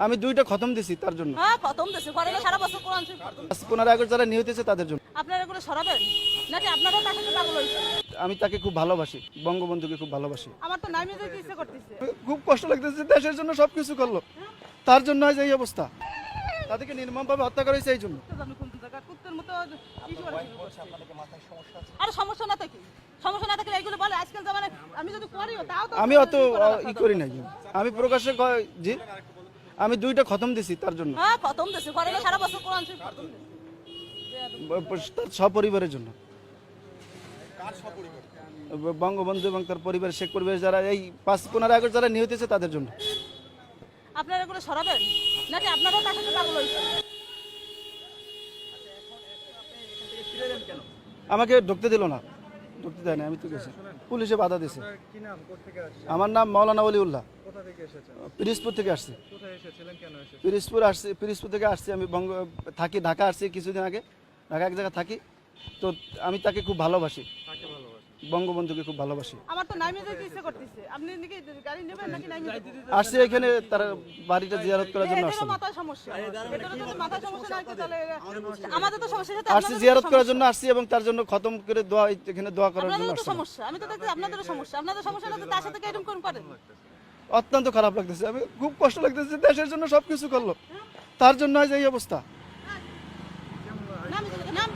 আমি দুইটা খতম দিছি তার জন্য। হ্যাঁ খতম দেশে করে সারা বছর কোরআন শরীফ খতম দেছে। পনেরো আগস্ট যারা নিহত হয়েছে তাদের জন্য। আপনারা এগুলো সরাবেন? নাকি আপনারাও তার সাথে পাগল আমি তাকে খুব ভালোবাসি বঙ্গবন্ধুকে খুব ভালোবাসি। আমার তো নামিয়ে যেতে ইচ্ছে করতেছে? খুব কষ্ট লাগতেছে দেশের জন্য সবকিছু করল। তার জন্য আজ এই অবস্থা। তাদেরকে নির্মমভাবে হত্যা করা হয়েছে এই জন্য। আরে সমস্যা না থাকি। সমস্যা না থাকলে এইগুলো বলে আজকাল জামানে আমি যদি করিও তাও আমি অত ই করি নাই। আমি প্রকাশ্যে ক- জি? আমি দুইটা খতম দিছি তার জন্য। হ্যাঁ খতম দেশে করে সারা বছর কোরআন শরীফ খতম দেছে। তার সপরিবারের জন্য। বঙ্গবন্ধু এবং তার পরিবার শেখ পরিবার যারা এই পাঁচ পনেরো আগস্ট যারা নিহত হয়েছে তাদের জন্য। আপনারা এগুলো সরাবেন? নাকি আপনারাও তার সাথে পাগল হয়েছে আমাকে ঢুকতে দিল না। ঢুকতে দেয় না আমি তো গেছি। পুলিশে বাধা আসছেন? আমার নাম মৌলানা অলিউল্লাহ উল্লাহ পিরিজপুর থেকে আসছি। পিরিজপুর আসছি পিরিজপুর থেকে আসছি আমি বঙ্গ থাকি ঢাকা আসছি কিছুদিন আগে। ঢাকা এক জায়গায় থাকি। তো আমি তাকে খুব ভালোবাসি। বঙ্গবন্ধুকে খুব ভালোবাসি। আমার তো নামিয়ে যেতে ইচ্ছে করতেছে। আপনি নাকি গাড়ি নেবেন নাকি নামিয়ে যেতে আসছি এখানে তার বাড়িটা জিয়ারত করার জন্য আসছি। সমস্যা। সমস্যা না তাহলে আমাদের তো সমস্যা সাথে আসছি জিয়ারত করার জন্য আসছি এবং তার জন্য খতম করে দোয়া এখানে দোয়া করার জন্য সমস্যা। আমি তো দেখছি আপনাদেরও সমস্যা। আপনাদের সমস্যা না তো তার সাথে এরকম কোন করেন অত্যন্ত খারাপ লাগতেছে। আমি খুব কষ্ট লাগতেছে দেশের জন্য সবকিছু করল। তার জন্য আজ এই অবস্থা। নাম নাম।